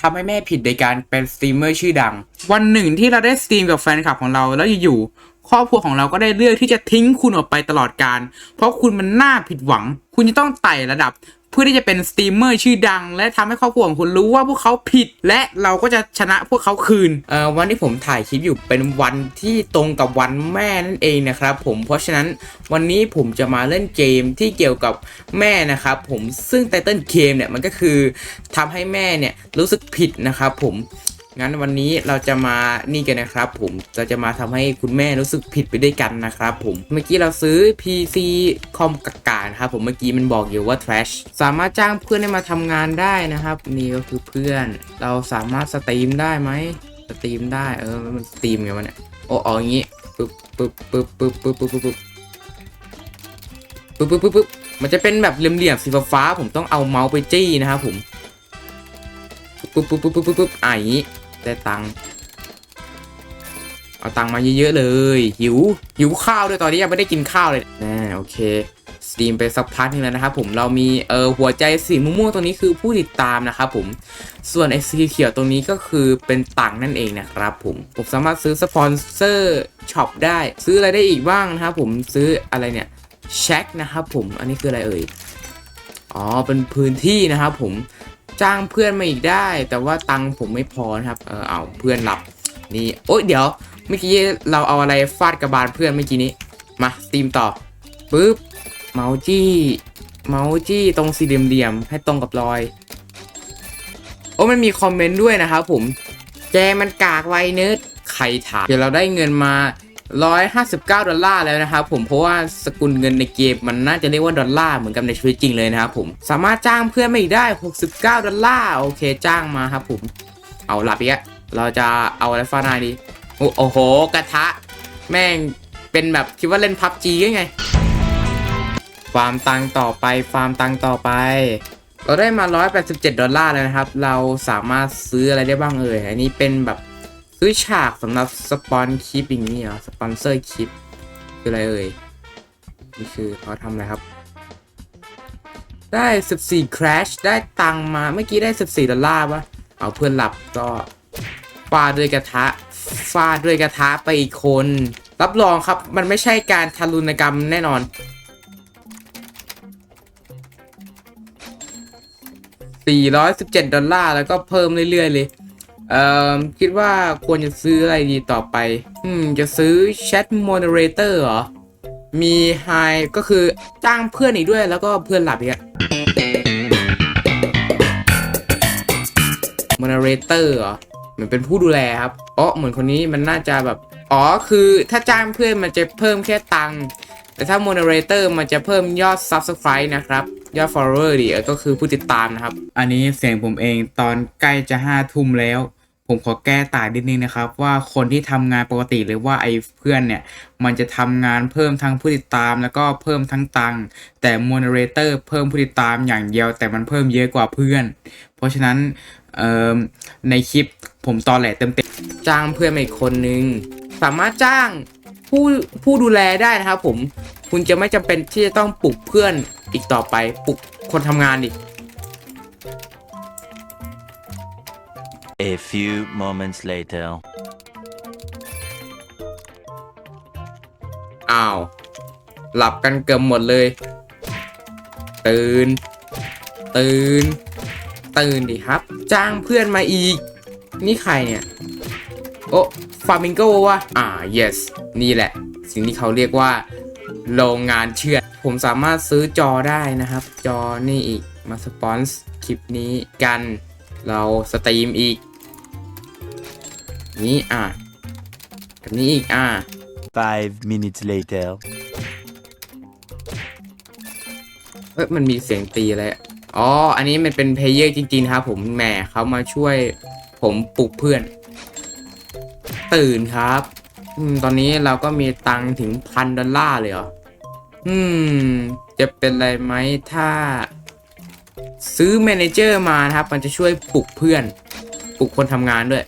ทำให้แม่ผิดในการเป็นสตรีมเมอร์ชื่อดัง วันหนึ่งที่เราได้สตรีมกับแฟนคลับของเราแล้วอยู่ ครอบครัวของเราก็ได้เลือกที่จะทิ้งคุณออกไปตลอดการ เพราะคุณมันน่าผิดหวัง คุณจะต้องไต่ระดับ เพื่อที่จะเป็นสตรีมเมอร์ชื่อดัง และทำให้ครอบครัวของคุณรู้ว่าพวกเขาผิด และเราก็จะชนะพวกเขาคืนเอ่อวันที่ผมถ่ายคลิปอยู่เป็นวันที่ตรงกับวันแม่นั่นเองนะครับ ผมเพราะฉะนั้นวันนี้ผมจะมาเล่นเกมที่เกี่ยวกับแม่นะครับ ผมซึ่งไตเติลเกมเนี่ยมันก็คือทำให้แม่เนี่ยรู้สึกผิดนะครับผม งั้นวันนี้เราจะมานี่กันนะครับผมเราจะมาทำให้คุณแม่รู้สึกผิดไปด้วยกันนะครับผมเมื่อกี้เราซื้อ PC คอมกากานะครับผมเมื่อกี้มันบอกอยู่ว่า trash สามารถจ้างเพื่อนให้มาทำงานได้นะครับ นี่ก็คือเพื่อน เราสามารถสตรีมได้ไหมสตรีมได้เออมันสตรีมไงวะเนี่ยโอ้เอาอย่างงี้ปึ๊บปึ๊บปึ๊บปึ๊บปึ๊บปึ๊บปึ๊บปึ๊บปึ๊บปึ๊บปึ๊บปึ๊บมันจะเป็นแบบเหลี่ยมๆสีฟ้าผมต้องเอาเมาส์ไปจี้นะครับผมปึ๊บปึ๊บปึ๊บปึ๊บปึ๊บปึ๊บอะอย่างงี้ ได้ตังค์เอาตังค์มาเยอะๆเลย หิว หิวข้าวด้วยตอนนี้ยังไม่ได้กินข้าวเลยน่โอเคสตรีมไปสักพักนึงแล้วนะครับผมเรามีเออหัวใจสีม่วงๆตรงนี้คือผู้ติดตามนะครับผมส่วนไอ้สีเขียวตรงนี้ก็คือเป็นตังค์นั่นเองนะครับผมผมสามารถซื้อสปอนเซอร์ช็อปได้ ซื้ออะไรได้อีกบ้างนะครับผมซื้ออะไรเนี่ยเช็คนะครับผมอันนี้คืออะไรเอ่ยอ๋อเป็นพื้นที่นะครับผม จ้างเพื่อนมาอีกได้ แต่ว่าตังค์ผมไม่พอนะครับเออเอาเพื่อนหลับนี่โอ๊ยเดี๋ยวเมื่อกี้เราเอาอะไรฟาดกระบาลเพื่อนเมื่อกี้นี้มาสตรีมต่อปึ๊บเมาส์จี้เมาส์จี้ตรงสี่เหลี่ยมให้ตรงกับรอย โอ้มันมีคอมเมนต์ด้วยนะครับผม แจมันกากไวเนิร์ดใครถามเดี๋ยวเราได้เงินมา 159 ดอลลาร์แล้วนะครับผมเพราะว่าสกุลเงินในเกมมันน่าจะเรียกว่าดอลลาร์เหมือนกับในชีวิตจริงเลยนะครับผมสามารถจ้างเพื่อนไมาอีกได้ 69 ดอลลาร์โอเคจ้างมาครับผมเอาหลับอีกแล้วเราจะเอาอะไรฟาดหน้าดีโอ้โห กระทะ แม่งเป็นแบบคิดว่าเล่นพับจีไงฟาร์มตังต่อไปฟาร์มตังต่อไป เราได้มา 187 ดอลลาร์แล้วนะครับ เราสามารถซื้ออะไรได้บ้างเอ่ยอันนี้เป็นแบบ ซื้อฉากสำหรับสปอนคลิปอย่างนี้เหรอ สปอนเซอร์คลิป คืออะไรเอ่ย นี่คือเขาทำอะไรครับ ได้ 14 crash ได้ตังมาเมื่อกี้ได้ 14 ดอลลาร์ปะเอาเพื่อนหลับก็ฟาดด้วยกระทะฟาดด้วยกระทะไปอีกคน รับรองครับ มันไม่ใช่การทารุณกรรมแน่นอน417 ดอลลาร์ แล้วก็เพิ่มเรื่อย ๆ เลย เอ่อคิดว่าควรจะซื้ออะไรดีต่อไป อืม จะซื้อ Chat Moderator เหรอ มี Hi ก็คือจ้างเพื่อนอีกด้วยแล้วก็เพื่อนหลับอีกอะ Moderator เหรอ เหมือนเป็นผู้ดูแลครับอ๋อเหมือนคนนี้มันน่าจะแบบ อ๋อ คือถ้าจ้างเพื่อนมันจะเพิ่มแค่ตังค์ แต่ถ้า moderator มันจะเพิ่มยอด subscribe นะครับ ยอด follower ดิเออก็คือผู้ติดตามนะครับ อันนี้เสียงผมเองตอนใกล้จะห้าทุ่มแล้ว ผมขอแก้ต่างนิดนึงนะครับ ว่าคนที่ทำงานปกติหรือว่าไอ้เพื่อนเนี่ย มันจะทำงานเพิ่มทั้งผู้ติดตาม แล้วก็เพิ่มทั้งตังค์แต่ moderator เพิ่มผู้ติดตามอย่างเดียว แต่มันเพิ่มเยอะกว่าเพื่อน เพราะฉะนั้นในคลิปผมตอนแหลเต็มเต็มๆจ้างเพื่อนอีกคนนึง สามารถจ้างผู้ผู้ดูแลได้นะครับผมคุณจะไม่จำเป็นที่จะต้องปลุกเพื่อนอีกต่อไปปลุกคนทำงานดิ A few moments later. อ้าว หลับกันเกือบหมดเลย ตื่น ตื่น ตื่นดิครับ จ้างเพื่อนมาอีก นี่ใครเนี่ย โอ้ฟามิงโกวะอ่า yes นี่แหละ สิ่งที่เขาเรียกว่าโรงงานเชือด ผมสามารถซื้อจอได้นะครับ จอนี่อีก มาสปอนส์คลิปนี้กัน เราสตรีมอีก นี่อะแบบนี้อีกอะ Five minutes later. เอ้ยมันมีเสียงตีอะไรอะอ๋อ อันนี้มันเป็นเพลเยอร์จริงๆนะครับผมแหมเขามาช่วยผมปลุกเพื่อน ตื่นครับอืมตอนนี้เราก็มีตังค์ถึงพันดอลลาร์เลยเหรอ อืม จะเป็นไรไหมถ้า ซื้อเมเนเจอร์มานะครับ มันจะช่วยปลุกเพื่อน ปลุกคนทำงานด้วย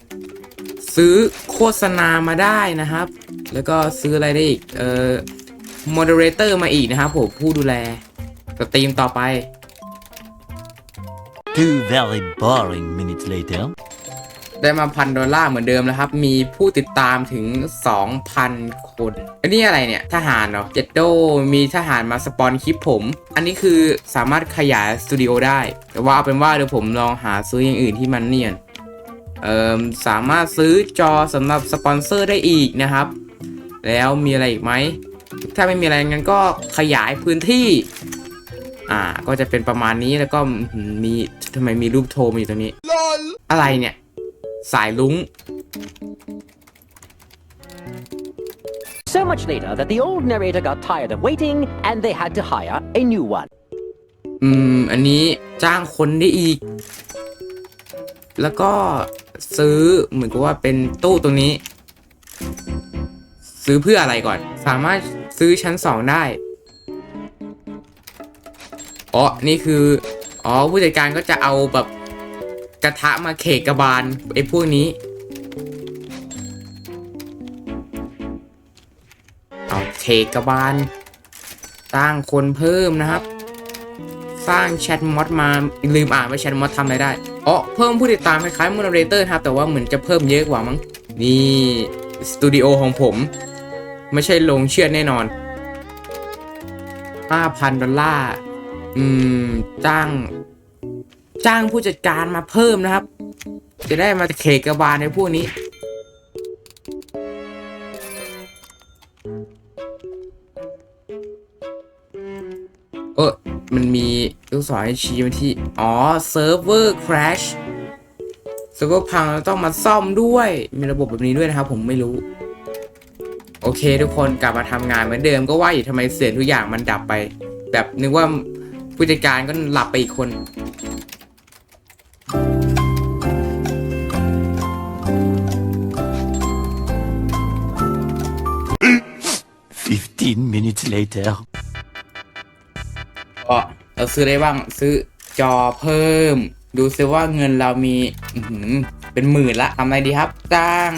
ซื้อโฆษณามาได้นะครับ แล้วก็ซื้ออะไรได้อีก เอ่อโมเดเลเตอร์มาอีกนะครับผมผู้ดูแลสตรีมต่อไป Two very boring minutes later. ได้มาพันดอลลาร์เหมือนเดิมแล้วครับ มีผู้ติดตามถึง 2,000 คน อันนี้อะไรเนี่ย ทหารเหรอเจ็ดโดมีทหารมาสปอนคลิปผม อันนี้คือสามารถขยายสตูดิโอได้ แต่ว่าเอาเป็นว่าเดี๋ยวผมลองหาซื้ออย่างอื่นที่มันเนียนเอ่อ สามารถซื้อจอสำหรับสปอนเซอร์ได้อีกนะครับ แล้วมีอะไรอีกไหม ถ้าไม่มีอะไรงั้นก็ขยายพื้นที่ อ่า ก็จะเป็นประมาณนี้แล้วก็อื้อหือมีทำไมมีรูปโทรมาอยู่ตรงนี้ อะไรเนี่ย สายลุง So much later that the old narrator got tired of waiting and they had to hire a new one. อืม อันนี้จ้างคนได้อีก แล้วก็ ซื้อเหมือนกับว่าเป็นตู้ตรงนี้ ซื้อเพื่ออะไรก่อน สามารถซื้อชั้นสองได้อ๋อนี่คืออ๋อผู้จัดการก็จะเอาแบบกระทะมาเขกกระบาลไอ้พวกนี้เอาเขกกระบาลสร้างคนเพิ่มนะครับ สร้างแชทมอดมาลืมอ่านว่าแชทมอดทำอะไรได้ อ๋อเพิ่มผู้ติดตามคล้ายๆม d เรเตอร์ครับแต่ว่าเหมือนจะเพิ่มเยอะกว่ามั้งนี่สตูดิโอของผม ไม่ใช่ลงเชื่อแน่นอน 5,000 ดอลลาร์ อืม จ้าง จ้างผู้จัดการมาเพิ่มนะครับ จะได้มาเคกระบาลในพวกนี้ มันมีลูกศรให้ชี้มาที่ อ๋อเซิร์ฟเวอร์คราชเซิร์ฟเวอร์พังแล้วต้องมาซ่อมด้วย มีระบบแบบนี้ด้วยนะครับ ผมไม่รู้ โอเค ทุกคนกลับมาทำงานเหมือนเดิมก็ว่าอยู่ทำไมเสียงทุกอย่างมันดับไป แบบนึกว่าผู้จัดการก็หลับไปอีกคน Fifteen minutes later. ก็เราซื้อได้บ้างซื้อจอเพิ่ม ดูซิว่าเงินเรามีเป็นหมื่นละทำอะไรดีครับจ้าง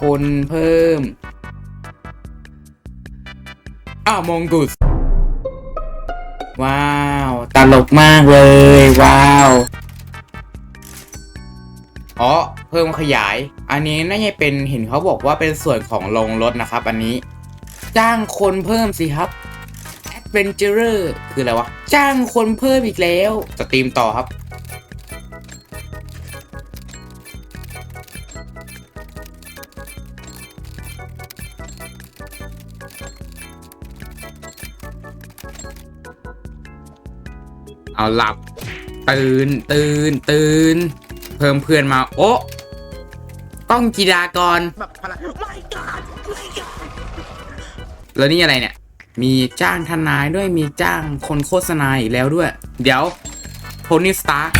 คนเพิ่มอ้าวมงกุสว้าวตลกมากเลย ว้าวอ๋อเพิ่มขยาย อันนี้น่าจะเป็นเห็นเขาบอกว่าเป็นส่วนของลงรถนะครับ อันนี้ จ้างคนเพิ่มสิครับ Adventurer คืออะไรวะ จ้างคนเพิ่มอีกแล้ว สตรีมต่อครับเอาหลับ ตื่น ตื่น ตื่น เพิ่มเพื่อนมา โอ้ต้องกีฬากรแล้วนี่อะไรเนี่ย มีจ้างทนายด้วยมีจ้างคนโฆษณาอีกแล้วด้วย เดี๋ยวโทนี่สตาร์